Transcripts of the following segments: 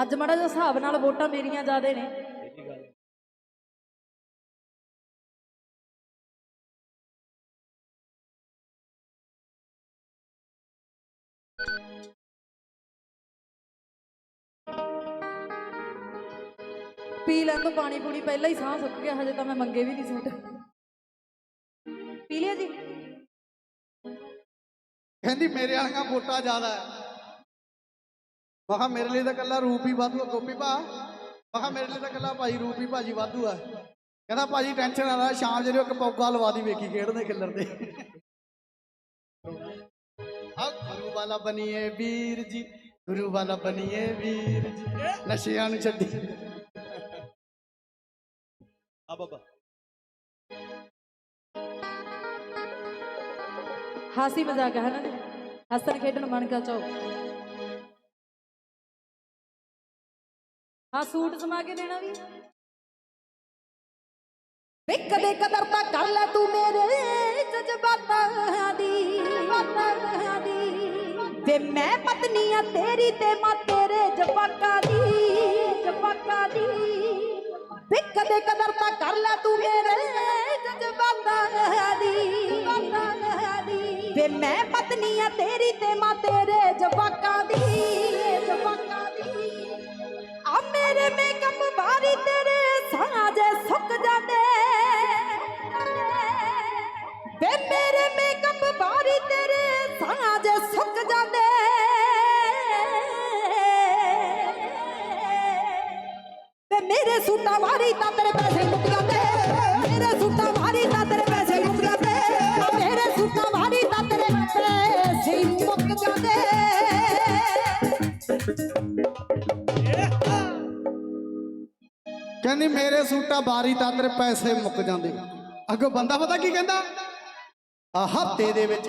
ਅੱਜ ਮਾੜਾ ਜਿਹਾ ਹਿਸਾਬ ਨਾਲ ਵੋਟਾਂ ਮੇਰੀਆਂ ਜ਼ਿਆਦੇ ਨੇ। ਪੀ ਲੈਣ ਤੋਂ ਪਾਣੀ ਪੂਣੀ ਪਹਿਲਾਂ ਹੀ ਸਾਹ ਸੁੱਕ ਗਿਆ, ਹਜੇ ਤਾਂ ਮੈਂ ਮੰਗੇ ਵੀ ਨਹੀਂ ਸੂਟ। ਪੀ ਲਿਆ ਜੀ? ਕਹਿੰਦੀ ਮੇਰੇ ਵਾਲੀਆਂ ਵੋਟਾਂ ਜ਼ਿਆਦਾ ਹੈ। ਮੈਂ ਕਿਹਾ ਮੇਰੇ ਲਈ ਤਾਂ ਕੱਲਾ ਰੂਪ ਹੀ ਵਾਧੂ ਆ, ਗੋਪੀ ਭਾ। ਮੈਂ ਕਿਹਾ ਮੇਰੇ ਲਈ ਤਾਂ ਕੱਲਾ ਭਾਈ ਰੂਪ ਹੀ ਭਾਜੀ ਵਾਧੂ ਆ। ਕਹਿੰਦਾ ਭਾਜੀ ਟੈਨਸ਼ਨ ਨਾ ਲੈ, ਸ਼ਾਮ ਜਿਹੜੇ ਇੱਕ ਪੌਗਾ ਲਵਾ ਦੀ ਵੇਖੀ ਖੇਡਦੇ ਖਿੱਲਰ ਦੇ ਆ ਗੁਰੂ ਵਾਲਾ ਬਣੀਏ ਵੀਰ ਜੀ, ਗੁਰੂ ਵਾਲਾ ਬਣੀਏ ਵੀਰ ਜੀ। ਨਸ਼ਿਆਂ ਨੂੰ ਛੱਡੀ। ਆ ਬਾਬਾ। ਹਾਸੀ ਮਜ਼ਾਕ ਹੈ ਨਾ ਹੱਸਣ ਖੇਡਣ ਮਨ ਕਾ ਚਾਓ ਆ ਸੂਟ ਸਮਾ ਕੇ ਦੇਣਾ ਵੀ। ਵੇ ਕਦੇ ਕਦਰ ਤਾਂ ਕਰ ਲੈ ਤੂੰ ਮੇਰੇ ਜਜ਼ਬਾਤਾਂ ਦੀ। ਬਾਤਾਂ ਦੀ ਵੇ ਮੈਂ ਪਤਨੀ ਆ ਤੇਰੀ ਤੇ ਮਾਂ ਤੇਰੇ ਜਵਾਕਾਂ ਦੀ ਜਵਾਕਾਂ ਦੀ। ਵੇ ਕਦੇ ਕਦਰ ਤਾਂ ਕਰ ਲੈ ਤੂੰ ਮੇਰੇ ਜਜ਼ਬਾਤਾਂ ਦੀ। ਬਾਤਾਂ ਦੀ ਵੇ ਮੈਂ ਪਤਨੀ ਆ ਤੇਰੀ ਤੇ ਮਾਂ ਤੇਰੇ ਜਵਾਕਾਂ ਦੀ। ਮੇਰੇ ਸੂਟਾਂ ਵਾਰੀ ਤਾਂ ਤੇਰੇ ਪੈਸੇ ਮੁੱਕ ਜਾਂਦੇ ਮੇਰੇ ਸੂਟਾਂ ਵਾਰੀ ਤਾਂ ਤੇਰੇ ਪੈਸੇ ਮੁੱਕ ਜਾਂਦੇ ਮੇਰੇ ਸੂਟਾਂ ਵਾਰੀ ਤਾਂ ਤੇਰੇ ਪੈਸੇ ਮੁੱਕ ਜਾਂਦੇ ਕਹਿੰਦੀ, ਮੇਰੇ ਸੂਟਾਂ ਬਾਰੀ ਤਾਂ ਤੇਰੇ ਪੈਸੇ ਮੁੱਕ ਜਾਂਦੇ। ਅੱਗੋਂ ਬੰਦਾ ਪਤਾ ਕੀ ਕਹਿੰਦਾ? ਆ ਹਫ਼ਤੇ ਦੇ ਵਿੱਚ।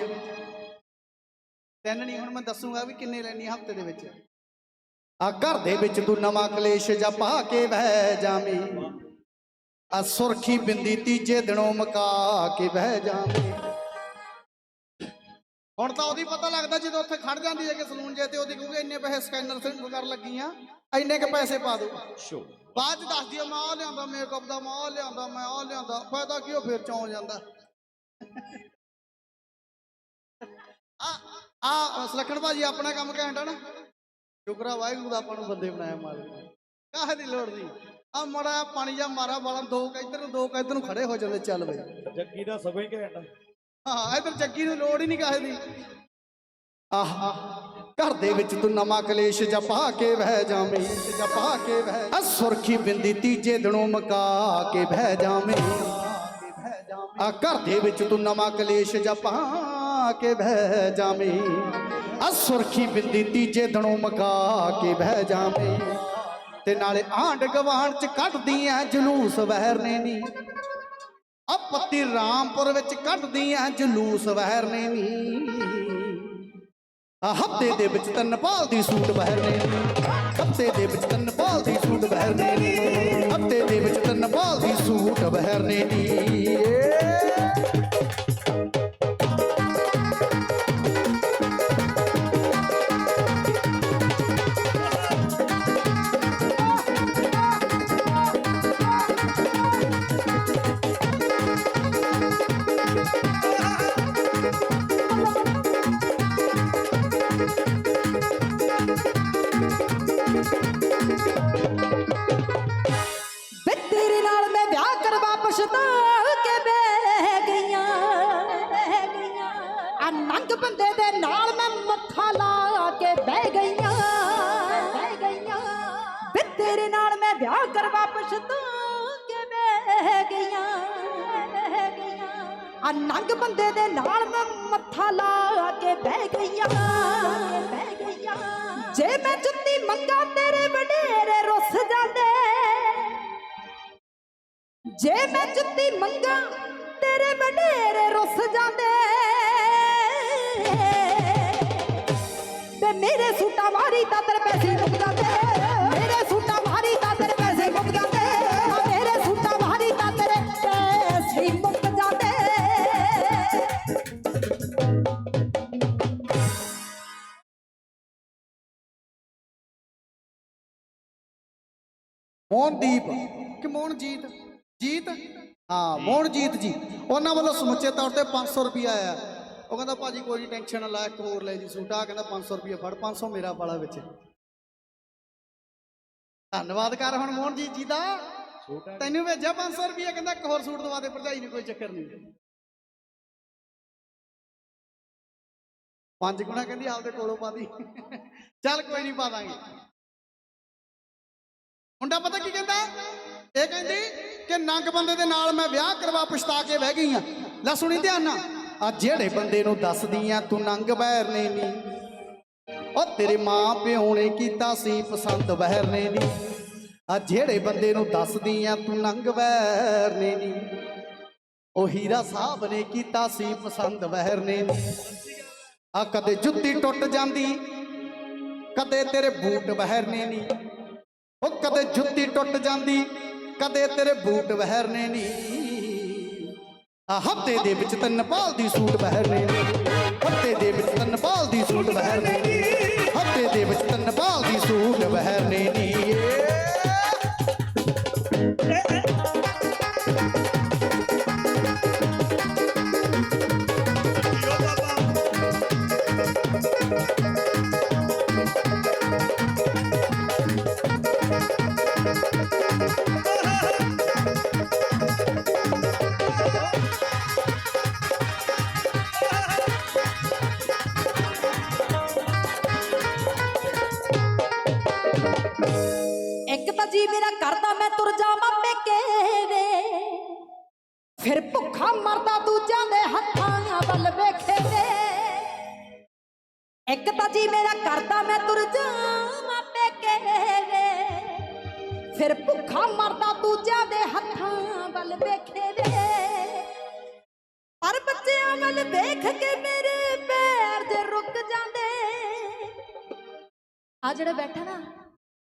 ਤਿੰਨ ਨਹੀਂ ਹੁਣ ਮੈਂ ਦੱਸੂਗਾ ਵੀ ਕਿੰਨੇ ਲੈਣੀ ਹਫ਼ਤੇ ਦੇ ਵਿੱਚ। ਆ ਘਰ ਦੇ ਵਿੱਚ ਤੂੰ ਨਵਾਂ ਕਲੇਸ਼ ਜਾਂ ਪਾ ਕੇ ਬਹਿ ਜਾਵੇਂ। ਆ ਸੁਰਖੀ ਬਿੰਦੀ ਤੀਜੇ ਦਿਨੋਂ ਮਕਾ ਕੇ ਬਹਿ ਜਾਵੇਂ। ਹੁਣ ਤਾਂ ਉਹਦੀ ਪਤਾ ਲੱਗਦਾ ਜਦੋਂ ਉੱਥੇ ਖੜ ਜਾਂਦੀ ਹੈ ਕਿ ਸਲੂਨ ਜੇ ਤੇ ਉਹਦੀ ਕਹੂਗੇ ਇੰਨੇ ਪੈਸੇ ਸਕੈਨਰ ਸੇ ਕਰ ਲੱਗੀਆਂ ਇੰਨੇ ਕ ਪੈਸੇ ਪਾ ਦੋ ਸ਼ੋ। ਬਾਅਦ ਚ ਦੱਸਦੀ ਆ ਮੈਂ ਆ ਲਿਆਂਦਾ ਮੇਕਅਪ ਦਾ ਮੈਂ ਆ ਲਿਆਂਦਾ ਮੈਂ ਆ ਲਿਆਂਦਾ ਫਾਇਦਾ ਕੀ ਉਹ ਫਿਰ ਚੌਂ ਜਾਂਦਾ। ਆ ਆ ਸਲਖਣ ਭਾਜੀ ਆਪਣਾ ਕੰਮ ਘੈਂਟ ਆ ਨਾ? ਸ਼ੁਕਰਾ ਵਾਹਿਗੁਰੂ ਦਾ ਆਪਾਂ ਨੂੰ ਬੰਦੇ ਬਣਾਇਆ ਮਾਲਕ ਕਾਹੇ ਦੀ ਲੋੜ ਨਹੀਂ। ਆ ਮੜਾ ਪਾਣੀ ਜਾਂ ਮਾਰਾ ਵਾਲਾ ਦੋ ਕੁ ਇੱਧਰ ਨੂੰ ਦੋ ਕੁ ਇੱਧਰ ਨੂੰ ਖੜੇ ਹੋ ਜਾਂਦੇ ਚੱਲ ਬਈ। ਜੱਗੀ ਦਾ ਸਭੇ ਘੈਂਟ। ਹਾਂ ਇੱਧਰ ਜੱਗੀ ਨੂੰ ਲੋੜ ਹੀ ਨਹੀਂ ਕਾਹੇ ਦੀ। ਆਹ ਘਰ ਦੇ ਵਿੱਚ ਤੂੰ ਨਵਾਂ ਕਲੇਸ਼ ਜਾਂ ਪਾ ਕੇ ਬਹਿ ਜਾਵੇਂ ਜਾਂ ਪਾ ਕੇ ਬਹਿ ਆ ਸੁਰਖੀ ਬਿੰਦੀ ਤੀਜੇ ਦਿਨੋਂ ਮਕਾ ਕੇ ਬਹਿ ਜਾਵੇਂ ਆ ਘਰ ਦੇ ਵਿੱਚ ਤੂੰ ਨਵਾਂ ਕਲੇਸ਼ ਜਾਂ ਪਾ ਕੇ ਬਹਿ ਜਾਵੇਂ ਆ ਸੁਰਖੀ ਬਿੰਦੀ ਤੀਜੇ ਦਿਨੋਂ ਮਕਾ ਕੇ ਬਹਿ ਜਾਵੇਂ। ਤੇ ਨਾਲੇ ਆਂਡ ਗਵਾਂਡ ਚ ਕੱਢਦੀ ਐ ਜਲੂਸ ਵਹਿਰਨੇ ਨੀ ਆ ਪੱਤੀ ਰਾਮਪੁਰ ਵਿੱਚ ਕੱਢਦੀ ਐ ਜਲੂਸ ਵਹਿਰਨੇ ਨੀ ਆ ਹਫ਼ਤੇ ਦੇ ਵਿੱਚ ਤਨਪਾਲ ਦੀ ਸੂਟ ਬਹਿਰਨੇ ਨੀ ਹਫ਼ਤੇ ਦੇ ਵਿੱਚ ਤਨਪਾਲ ਦੀ ਸੂਟ ਬਹਿਰਨੇ ਨੀ ਹਫ਼ਤੇ ਦੇ ਵਿੱਚ ਤਨਪਾਲ ਦੀ ਸੂਟ ਬਹਿਰਨੇ ਨੀ। ਕਰਵਾ ਪਛਤਾ ਕੇ ਬਹਿ ਗਈਆਂ? ਆ ਨੰਗ ਬੰਦੇ ਦੇ ਨਾਲ ਮੈਂ ਮੱਥਾ ਲਾ ਕੇ ਬਹਿ ਗਈਆਂ। ਬਹਿ ਗਈਆਂ ਜੇ ਮੈਂ ਜੁੱਤੀ ਮੰਗਾ, ਤੇਰੇ ਵਡੇਰੇ ਰੁੱਸ ਜਾਂਦੇ। ਜੇ ਮੈਂ ਜੁੱਤੀ ਮੰਗਾ, ਤੇਰੇ ਵਡੇਰੇ ਰੁੱਸ ਜਾਂਦੇ। ਤੇ ਮੇਰੇ ਸੂਟਾਂ ਵਾਰੀ ਤਾਂ ਤੇਰੇ ਪੈਸੇ ਮੁੱਕ ਜਾਂਦੇ। ਮੋਹਨਦੀਪ ਕਿ ਮੋਹਨਜੀਤ ਜੀਤ? ਹਾਂ ਮੋਹਨਜੀਤ ਜੀ। ਉਹਨਾਂ ਵੱਲੋਂ ਸਮੁੱਚੇ ਤੌਰ ਤੇ 500 ਰੁਪਿਆ ਆਇਆ। ਉਹ ਕਹਿੰਦਾ ਭਾਜੀ ਕੋਈ ਟੈਨਸ਼ਨ ਨਾ ਲੈ ਇੱਕ ਹੋਰ ਲੈ ਜੀ ਸੂਟ। ਆ ਕਹਿੰਦਾ 500 ਰੁਪਿਆ ਫੜ 500 ਮੇਰਾ ਵਾਲਾ ਵਿੱਚ। ਧੰਨਵਾਦ ਕਰ ਹੁਣ ਮੋਹਨਜੀਤ ਜੀ ਦਾ। ਤੈਨੂੰ ਭੇਜਿਆ 500 ਰੁਪਿਆ ਕਹਿੰਦਾ ਇੱਕ ਹੋਰ ਸੂਟ ਦਵਾ ਦੇ ਭਰਜਾਈ ਨੂੰ ਕੋਈ ਚੱਕਰ ਨਹੀਂ ਪੰਜ ਗੁਣਾ ਕਹਿੰਦੀ ਆਪਦੇ ਕੋਲੋਂ ਪਾ ਦੀ। ਚੱਲ ਕੋਈ ਨਹੀਂ ਪਾ ਦਾਂਗੇ। ਮੁੰਡਾ ਪਤਾ ਕੀ ਕਹਿੰਦਾ? ਇਹ ਕਹਿੰਦੀ ਕਿ ਨੰਗ ਬੰਦੇ ਦੇ ਨਾਲ ਮੈਂ ਵਿਆਹ ਕਰਵਾ ਪਛਤਾ ਕੇ ਬਹਿ ਗਈ ਆ ਲੈ ਸੁਣੀ ਧਿਆਨ ਨਾਲ। ਆ ਜਿਹੜੇ ਬੰਦੇ ਨੂੰ ਦੱਸਦੀ ਆ, ਤੂੰ ਨੰਗ ਬਹਿਰ ਨੇ ਨੀ। ਉਹ ਤੇਰੇ ਮਾਂ ਪਿਓ ਨੇ ਕੀਤਾ ਸੀ ਪਸੰਦ ਬਹਿਰ ਨੇ। ਆ ਜਿਹੜੇ ਬੰਦੇ ਨੂੰ ਦੱਸਦੀ ਆ, ਤੂੰ ਨੰਗ ਬਹਿਰ ਨੇ ਨੀ। ਉਹ ਹੀਰਾ ਸਾਹਿਬ ਨੇ ਕੀਤਾ ਸੀ ਪਸੰਦ ਬਹਿਰ ਨੇ ਨੀ। ਆ ਕਦੇ ਜੁੱਤੀ ਟੁੱਟ ਜਾਂਦੀ, ਕਦੇ ਤੇਰੇ ਬੂਟ ਬਹਿਰਨੇ ਨਹੀਂ ਉਹ ਕਦੇ ਜੁੱਤੀ ਟੁੱਟ ਜਾਂਦੀ, ਕਦੇ ਤੇਰੇ ਬੂਟ ਵਹਿਰਨੇ ਨਹੀਂ ਆ ਹਫ਼ਤੇ ਦੇ ਵਿੱਚ ਤਿੰਨ ਪਾਲ ਦੀ ਸੂਟ ਵਹਿਰਨੇ ਹਫ਼ਤੇ ਦੇ ਵਿੱਚ ਤਿੰਨ ਪਾਲ ਦੀ ਇੱਕ ਤਾਂ ਜੀ ਮੇਰਾ ਕਰਦਾ ਮੈਂ ਤੁਰ ਜਾਵਾਂ ਪੇਕੇ ਵੇ। ਫਿਰ ਭੁੱਖਾ ਮਰਦਾ ਦੂਜਿਆਂ ਦੇ ਹੱਥਾਂ ਵੱਲ ਵੇਖੇ ਵੇ। ਪਰ ਬੱਚਿਆਂ ਵੱਲ ਵੇਖ ਕੇ ਮੇਰੇ ਪੈਰ ਜੇ ਰੁਕ ਜਾਂਦੇ। ਆ ਜਿਹੜਾ ਬੈਠਾ ਨਾ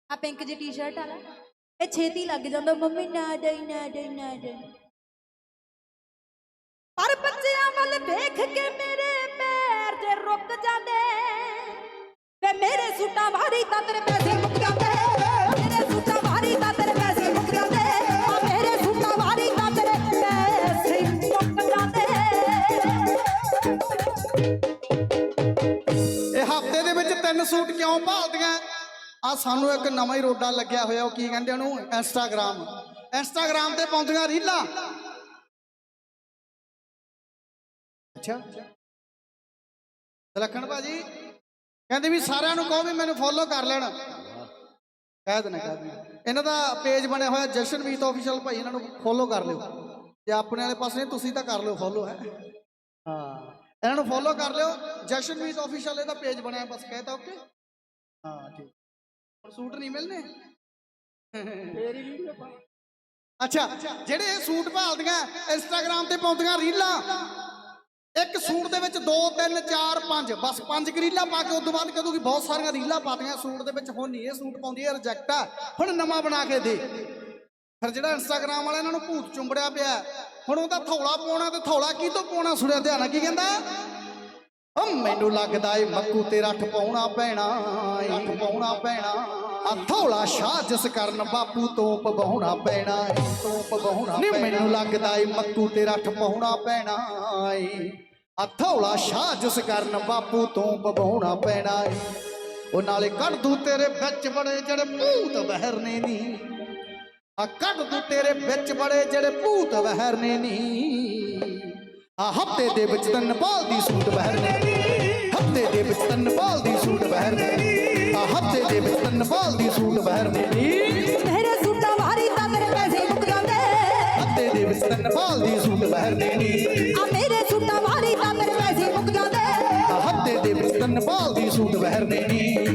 ਆ ਪਿੰਕ ਜੀ ਟੀ-ਸ਼ਰਟ ਵਾਲਾ, ਇਹ ਛੇਤੀ ਲੱਗ ਜਾਂਦਾ, ਮੰਮੀ, ਨਾ ਦੇ ਨਾ ਦੇ ਨਾ ਦੇ ਪਰ ਬੱਚਿਆਂ ਵੱਲ ਵੇਖ ਕੇ ਮੇਰੇ ਜੇ ਰੁਕ ਜਾਂਦੇ ਵੇ ਮੇਰੇ ਸੂਟਾਂ ਵਾਰੀ ਤਾਂ ਤੇਰੇ ਪੈਸੇ ਮੁੱਕ ਜਾਂਦੇ। ਮੇਰੇ ਸੂਟਾਂ ਵਾਰੀ ਤਾਂ ਤੇਰੇ ਪੈਸੇ ਮੁੱਕ ਜਾਂਦੇ। ਆ ਮੇਰੇ ਸੂਟਾਂ ਵਾਰੀ ਤਾਂ ਤੇਰੇ ਪੈਸੇ ਮੁੱਕ ਜਾਂਦੇ। ਇਹ ਹਫ਼ਤੇ ਦੇ ਵਿੱਚ ਤਿੰਨ ਸੂਟ ਕਿਉਂ ਭਾਲਦੀਆਂ? ਆ ਸਾਨੂੰ ਇੱਕ ਨਵਾਂ ਹੀ ਰੋਡਾ ਲੱਗਿਆ ਹੋਇਆ, ਉਹ ਕੀ ਕਹਿੰਦੇ ਉਹਨੂੰ? ਇੰਸਟਾਗ੍ਰਾਮ ਇੰਸਟਾਗ੍ਰਾਮ ਤੇ ਪਾਉਂਦੀਆਂ ਰੀਲਾਂ। ਅੱਛਾ। ਲਖਣ ਭਾਜੀ। ਕਹਿੰਦੇ ਵੀ ਸਾਰਿਆਂ ਨੂੰ ਕਹੋ ਵੀ ਮੈਨੂੰ ਫੋਲੋ ਕਰ ਲੈਣ। ਕਹਿ ਦੇਣਾ ਕਹਿ ਦੇਣਾ ਇਹਨਾਂ ਦਾ ਪੇਜ ਬਣਿਆ ਹੋਇਆ ਜਸ਼ਨਮੀਤ ਆਫੀਸ਼ੀਅਲ ਭਾਈ ਇਹਨਾਂ ਨੂੰ ਫੋਲੋ ਕਰ ਲਿਓ। ਤੇ ਆਪਣੇ ਵਾਲੇ ਪਾਸੇ ਤੁਸੀਂ ਤਾਂ ਕਰ ਲਿਓ ਫੋਲੋ ਹੈ। ਹਾਂ ਇਹਨਾਂ ਨੂੰ ਫੋਲੋ ਕਰ ਲਿਓ। ਜਸ਼ਨਮੀਤ ਆਫੀਸ਼ੀਅਲ ਇਹਦਾ ਪੇਜ ਬਣਿਆ ਬਸ ਕਹਿਤਾ ਓਕੇ ਹਾਂ ਠੀਕ। ਹੁਣ ਸੂਟ ਨਹੀਂ ਮਿਲਨੇ ਤੇਰੀ ਵੀਡੀਓ ਪਾ ਅੱਛਾ ਜਿਹੜੇ ਇਹ ਸੂਟ ਭਾਲਦੀਆਂ ਇੰਸਟਾਗ੍ਰam ਤੇ ਪਾਉਂਦੀਆਂ ਰੀਲਾਂ ਇੱਕ ਸੂਟ ਦੇ ਵਿੱਚ 2 3 4 5 ਬਸ ਪੰਜ ਕੁ ਰੀਲਾਂ ਪਾ ਕੇ ਉਸ ਤੋਂ ਬਾਅਦ ਕਹਦੂਗੀ ਬਹੁਤ ਸਾਰੀਆਂ ਰੀਲਾਂ ਪਾਤੀਆਂ ਸੂਟ ਦੇ ਵਿੱਚ। ਹੁਣ ਨਹੀਂ ਇਹ ਸੂਟ ਪਾਉਂਦੀ ਇਹ ਰਿਜੈਕਟ ਆ। ਹੁਣ ਨਵਾਂ ਬਣਾ ਕੇ ਦੇ। ਫਿਰ ਜਿਹੜਾ ਇੰਸਟਾਗ੍ਰਾਮ ਵਾਲਾ ਇਹਨਾਂ ਨੂੰ ਭੂਤ ਚੁੰਬੜਿਆ ਪਿਆ ਹੁਣ ਉਹਦਾ ਥੌਲਾ ਪਾਉਣਾ ਤੇ ਥੌਲਾ ਕੀ ਤੋਂ ਪਾਉਣਾ ਸੁਣਿਆ ਧਿਆਨ ਨਾਲ ਕੀ ਕਹਿੰਦਾ? ਓ ਮੈਨੂੰ ਲੱਗਦਾ ਏ ਮੱਕੂ ਤੇਰਾ ਠਪਾਉਣਾ ਪੈਣਾ ਏ। ਠਪਾਉਣਾ ਪੈਣਾ। ਆ ਥੌਲਾ ਸ਼ਾਹ ਜਿਸ ਕਰਨ ਬਾਪੂ ਤੋਂ ਪਵਾਉਣਾ ਪੈਣਾ ਏ। ਤੋਂ ਪਵਾਉਣਾ ਨਹੀਂ ਮੈਨੂੰ ਲੱਗਦਾ ਏ ਮੱਕੂ ਤੇਰਾ ਠਪਾਉਣਾ ਪੈਣਾ ਏ। ਆ ਥੌਲਾ ਸ਼ਾਹ ਜਿਸ ਕਰਨ ਬਾਪੂ ਤੋਂ ਪਵਾਉਣਾ ਪੈਣਾ ਏ। ਉਹ ਨਾਲੇ ਕੱਢ ਦੂ ਤੇਰੇ ਵਿੱਚ ਬੜੇ ਜਿਹੜੇ ਭੂਤ ਬਹਿਰਨੇ ਨੀ ਆ ਕੱਢ ਦੂ ਤੇਰੇ ਵਿੱਚ ਬੜੇ ਜਿਹੜੇ ਭੂਤ ਬਹਿਰਨੇ ਨੀ ਆ ਹਫ਼ਤੇ ਦੇ ਵਿੱਚ ਤਿੰਨ ਬਾਲ ਦੀ ਸੂਟ ਬਹਿਰਨੇ ਹਫ਼ਤੇ ਦੇ ਵਿੱਚ ਤਿੰਨ ਬਾਲ ਦੀ ਸੂਟ ਬਹਿਰਨੇ ਆ ਹਫ਼ਤੇ ਦੇ ਵਿੱਚ ਤਿੰਨ ਬਾਲ ਦੀ ਸੂਟ ਬਹਿਰਨੇ ਮੇਰੇ ਸੂਟਾਂ ਵਾਰੀ ਤਾਂ ਤੇਰੇ ਪੈਸੇ ਮੁੱਕ ਜਾਂਦੇ। ਹਫ਼ਤੇ ਦੇ ਵਿੱਚ ਤਿੰਨ ਬਾਲ ਦੀ ਸੂਟ ਬਹਿਰਨੇ ਆ ਭਾਲ ਦੀ ਸੂਟ ਵਹਿਰ ਦੇਣੀ